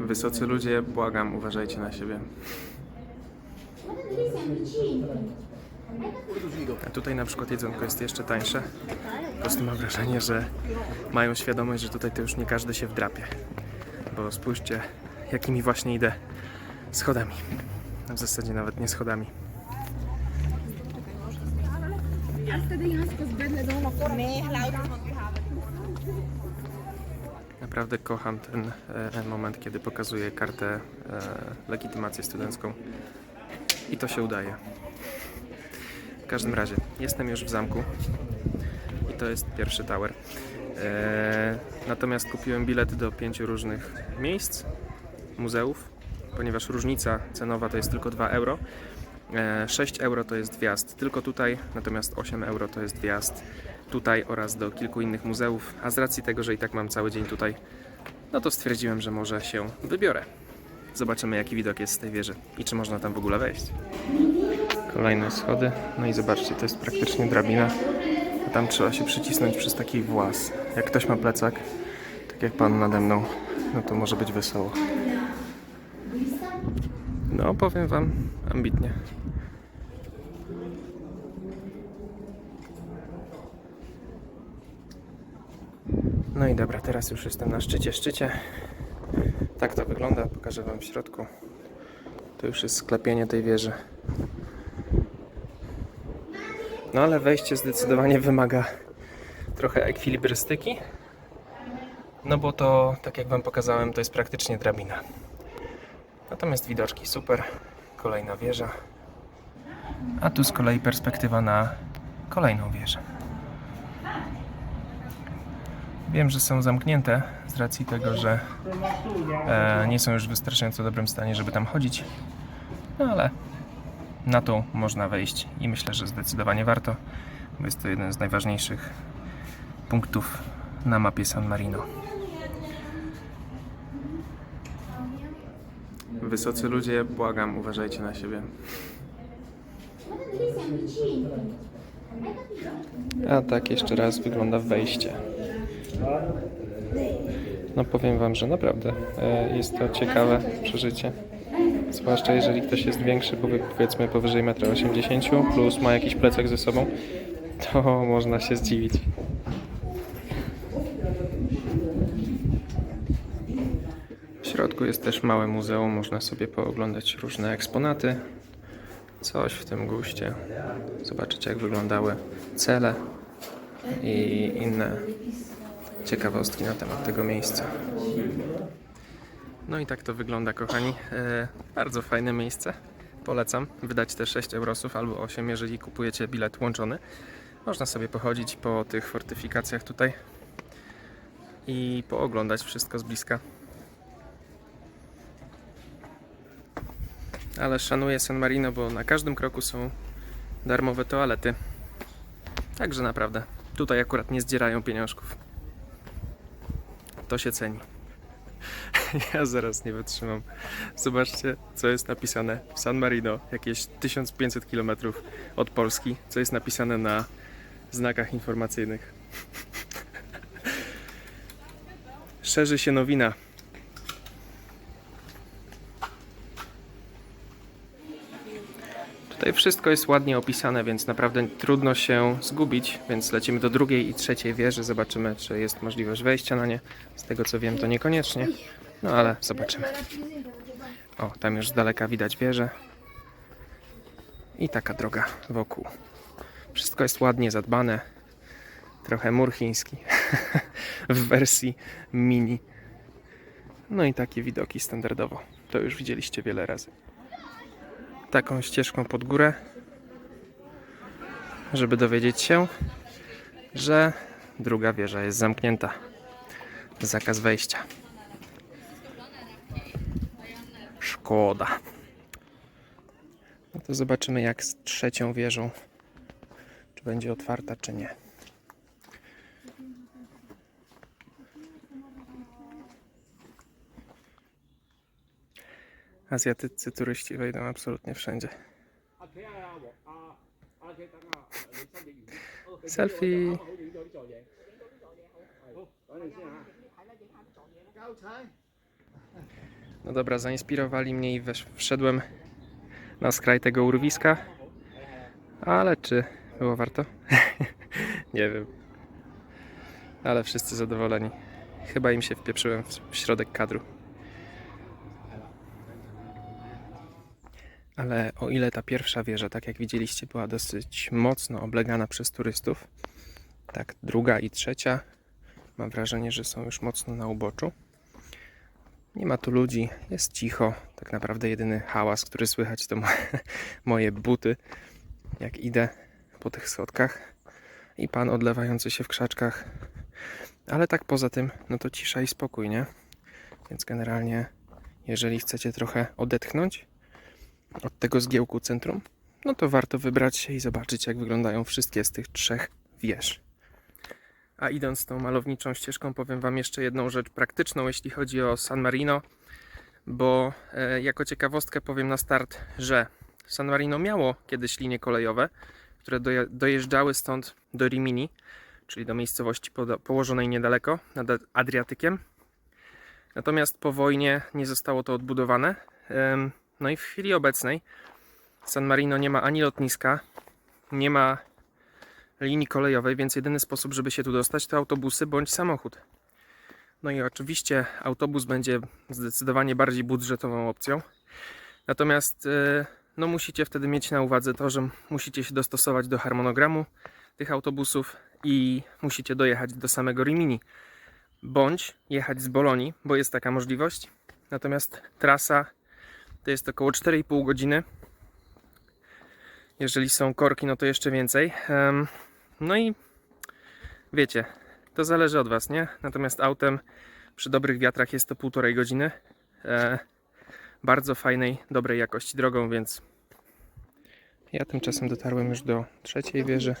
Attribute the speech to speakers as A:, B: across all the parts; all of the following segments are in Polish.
A: Wysocy ludzie, błagam, uważajcie na siebie. A tutaj na przykład jedzonko jest jeszcze tańsze. Po prostu mam wrażenie, że mają świadomość, że tutaj to już nie każdy się wdrapie. Bo spójrzcie, jakimi właśnie idę schodami. A w zasadzie nawet nie schodami. Naprawdę kocham ten e, moment, kiedy pokazuję kartę e, legitymację studencką. I to się udaje. W każdym razie, jestem już w zamku i to jest pierwszy tower. E, natomiast kupiłem bilet do pięciu różnych miejsc, muzeów, ponieważ różnica cenowa to jest tylko 2 euro. E, 6 euro to jest wjazd tylko tutaj, natomiast 8 euro to jest wjazd tutaj oraz do kilku innych muzeów. A z racji tego, że i tak mam cały dzień tutaj, no to stwierdziłem, że może się wybiorę. Zobaczymy, jaki widok jest z tej wieży i czy można tam w ogóle wejść. Kolejne schody. No i zobaczcie, to jest praktycznie drabina. A tam trzeba się przycisnąć przez taki włas. Jak ktoś ma plecak, tak jak pan nade mną, no to może być wesoło. No, powiem wam, ambitnie. No i dobra, teraz już jestem na szczycie, szczycie. Tak to wygląda, pokażę wam w środku. To już jest sklepienie tej wieży. No ale wejście zdecydowanie wymaga trochę ekwilibrystyki. No bo to, tak jak Wam pokazałem, to jest praktycznie drabina. Natomiast widoczki super. Kolejna wieża. A tu z kolei perspektywa na kolejną wieżę. Wiem, że są zamknięte z racji tego, że e, nie są już w wystarczająco dobrym stanie, żeby tam chodzić. No ale na to można wejść i myślę, że zdecydowanie warto, bo jest to jeden z najważniejszych punktów na mapie San Marino. Wysocy ludzie, błagam, uważajcie na siebie. A tak jeszcze raz wygląda wejście. No powiem wam, że naprawdę e, jest to ciekawe przeżycie. Zwłaszcza jeżeli ktoś jest większy, powie- powiedzmy powyżej 1,80 m, plus ma jakiś plecak ze sobą, to można się zdziwić. W środku jest też małe muzeum, można sobie pooglądać różne eksponaty. Coś w tym guście. Zobaczyć jak wyglądały cele i inne ciekawostki na temat tego miejsca. No i tak to wygląda, kochani. E, bardzo fajne miejsce. Polecam wydać te 6 eurosów albo 8, jeżeli kupujecie bilet łączony. Można sobie pochodzić po tych fortyfikacjach tutaj i pooglądać wszystko z bliska. Ale szanuję San Marino, bo na każdym kroku są darmowe toalety. Także naprawdę, tutaj akurat nie zdzierają pieniążków. To się ceni. Ja zaraz nie wytrzymam. Zobaczcie, co jest napisane w San Marino, jakieś 1500 km od Polski, co jest napisane na znakach informacyjnych. Szerzy się nowina. Tutaj wszystko jest ładnie opisane, więc naprawdę trudno się zgubić, więc lecimy do drugiej i trzeciej wieży, zobaczymy, czy jest możliwość wejścia na nie. Z tego co wiem, to niekoniecznie, no ale zobaczymy. O, tam już z daleka widać wieżę. I taka droga wokół. Wszystko jest ładnie zadbane. Trochę mur chiński w wersji mini. No i takie widoki standardowo. To już widzieliście wiele razy taką ścieżką pod górę, żeby dowiedzieć się, że druga wieża jest zamknięta. Zakaz wejścia. Szkoda. No to zobaczymy jak z trzecią wieżą. Czy będzie otwarta, czy nie. Azjatyccy turyści wejdą absolutnie wszędzie. Selfie. No dobra, zainspirowali mnie i wszedłem na skraj tego urwiska. Ale czy było warto? Nie wiem. Ale wszyscy zadowoleni. Chyba im się wpieprzyłem w środek kadru. Ale o ile ta pierwsza wieża, tak jak widzieliście, była dosyć mocno oblegana przez turystów, tak druga i trzecia mam wrażenie, że są już mocno na uboczu. Nie ma tu ludzi, jest cicho. Tak naprawdę jedyny hałas, który słychać, to mo- moje buty, jak idę po tych schodkach i pan odlewający się w krzaczkach. Ale tak poza tym, no to cisza i spokój, nie? Więc generalnie, jeżeli chcecie trochę odetchnąć od tego zgiełku centrum, no to warto wybrać się i zobaczyć, jak wyglądają wszystkie z tych trzech wież. A idąc tą malowniczą ścieżką, powiem Wam jeszcze jedną rzecz praktyczną, jeśli chodzi o San Marino, bo e, jako ciekawostkę powiem na start, że San Marino miało kiedyś linie kolejowe, które doje, dojeżdżały stąd do Rimini, czyli do miejscowości położonej niedaleko, nad Adriatykiem. Natomiast po wojnie nie zostało to odbudowane. No i w chwili obecnej San Marino nie ma ani lotniska, nie ma linii kolejowej, więc jedyny sposób, żeby się tu dostać, to autobusy bądź samochód. No i oczywiście autobus będzie zdecydowanie bardziej budżetową opcją. Natomiast e, no musicie wtedy mieć na uwadze to, że musicie się dostosować do harmonogramu tych autobusów i musicie dojechać do samego Rimini. Bądź jechać z Bolonii, bo jest taka możliwość. Natomiast trasa to jest około 4,5 godziny. Jeżeli są korki, no to jeszcze więcej. No i wiecie, to zależy od Was, nie? Natomiast autem przy dobrych wiatrach jest to półtorej godziny. E, bardzo fajnej, dobrej jakości drogą, więc ja tymczasem dotarłem już do trzeciej wieży,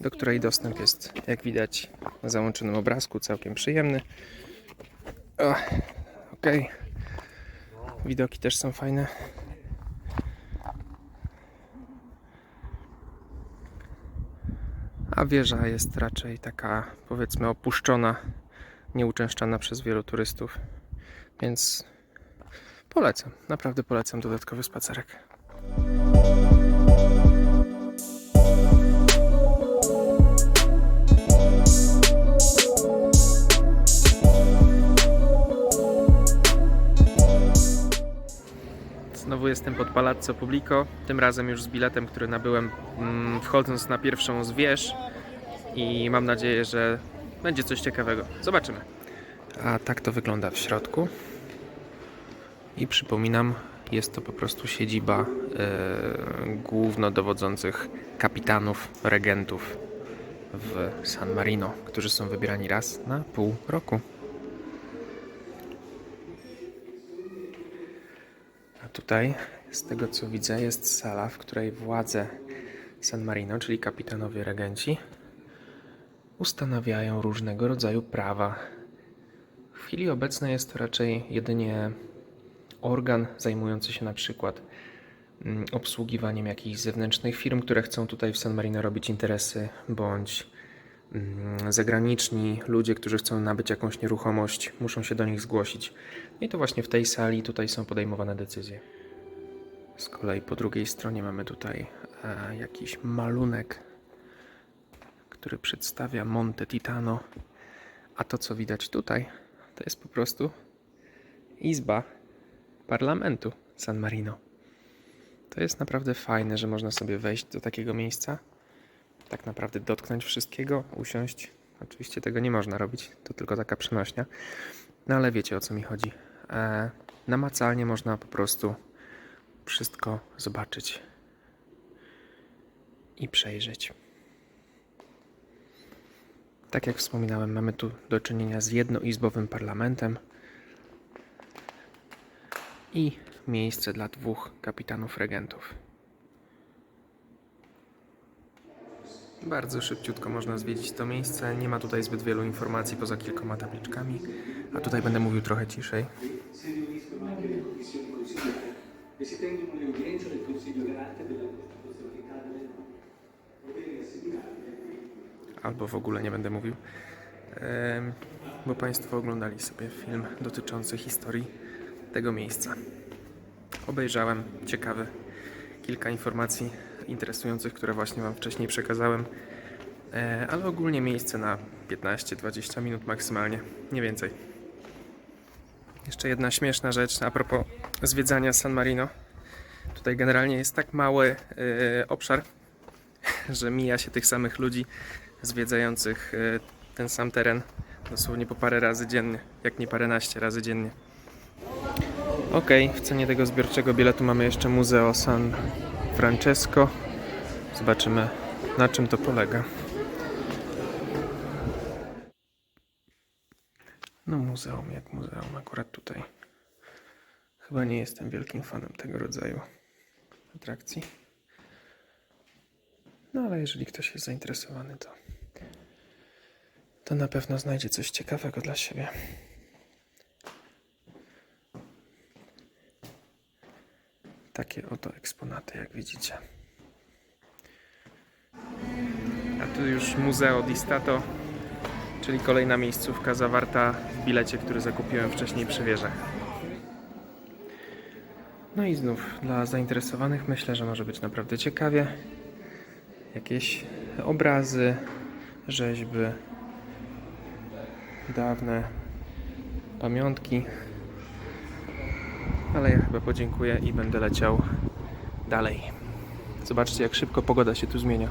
A: do której dostęp jest, jak widać, na załączonym obrazku, całkiem przyjemny. Okej. Widoki też są fajne. A wieża jest raczej taka, powiedzmy, opuszczona, nieuczęszczana przez wielu turystów. Więc polecam, naprawdę polecam dodatkowy spacerek. Jestem pod Palazzo Publico, tym razem już z biletem, który nabyłem mm, wchodząc na pierwszą z wież i mam nadzieję, że będzie coś ciekawego. Zobaczymy. A tak to wygląda w środku. I przypominam, jest to po prostu siedziba e, głównodowodzących kapitanów, regentów w San Marino, którzy są wybierani raz na pół roku. Tutaj, z tego co widzę, jest sala, w której władze San Marino, czyli kapitanowie regenci, ustanawiają różnego rodzaju prawa. W chwili obecnej jest to raczej jedynie organ zajmujący się na przykład mm, obsługiwaniem jakichś zewnętrznych firm, które chcą tutaj w San Marino robić interesy, bądź zagraniczni ludzie, którzy chcą nabyć jakąś nieruchomość, muszą się do nich zgłosić. I to właśnie w tej sali tutaj są podejmowane decyzje. Z kolei po drugiej stronie mamy tutaj e, jakiś malunek, który przedstawia Monte Titano. A to, co widać tutaj, to jest po prostu izba parlamentu San Marino. To jest naprawdę fajne, że można sobie wejść do takiego miejsca, tak naprawdę dotknąć wszystkiego, usiąść. Oczywiście tego nie można robić, to tylko taka przenośnia. No ale wiecie o co mi chodzi. E, namacalnie można po prostu wszystko zobaczyć i przejrzeć. Tak jak wspominałem, mamy tu do czynienia z jednoizbowym parlamentem i miejsce dla dwóch kapitanów regentów. Bardzo szybciutko można zwiedzić to miejsce. Nie ma tutaj zbyt wielu informacji poza kilkoma tabliczkami, a tutaj będę mówił trochę ciszej. albo w ogóle nie będę mówił. Bo Państwo oglądali sobie film dotyczący historii tego miejsca. Obejrzałem, ciekawy, kilka informacji interesujących, które właśnie Wam wcześniej przekazałem, e, ale ogólnie miejsce na 15-20 minut maksymalnie, nie więcej. Jeszcze jedna śmieszna rzecz a propos zwiedzania San Marino. Tutaj generalnie jest tak mały e, obszar, że mija się tych samych ludzi zwiedzających e, ten sam teren dosłownie po parę razy dziennie, jak nie paręnaście razy dziennie. Ok, w cenie tego zbiorczego biletu mamy jeszcze Museo San Francesco. Zobaczymy na czym to polega. No muzeum jak muzeum akurat tutaj. Chyba nie jestem wielkim fanem tego rodzaju atrakcji. No ale jeżeli ktoś jest zainteresowany, to, to na pewno znajdzie coś ciekawego dla siebie. Takie oto eksponaty, jak widzicie. A tu już Museo di Stato, czyli kolejna miejscówka zawarta w bilecie, który zakupiłem wcześniej przy wieżach. No i znów dla zainteresowanych myślę, że może być naprawdę ciekawie. Jakieś obrazy, rzeźby, dawne pamiątki. Ale ja chyba podziękuję i będę leciał dalej. Zobaczcie, jak szybko pogoda się tu zmienia.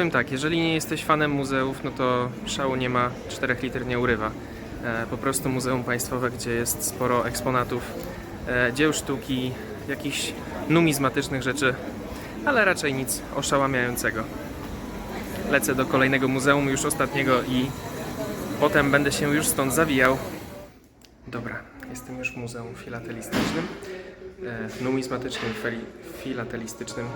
A: Powiem tak, jeżeli nie jesteś fanem muzeów, no to szału nie ma, 4 liter nie urywa. E, po prostu muzeum państwowe, gdzie jest sporo eksponatów, e, dzieł sztuki, jakichś numizmatycznych rzeczy, ale raczej nic oszałamiającego. Lecę do kolejnego muzeum, już ostatniego i potem będę się już stąd zawijał. Dobra, jestem już w muzeum filatelistycznym, e, numizmatycznym, filatelistycznym.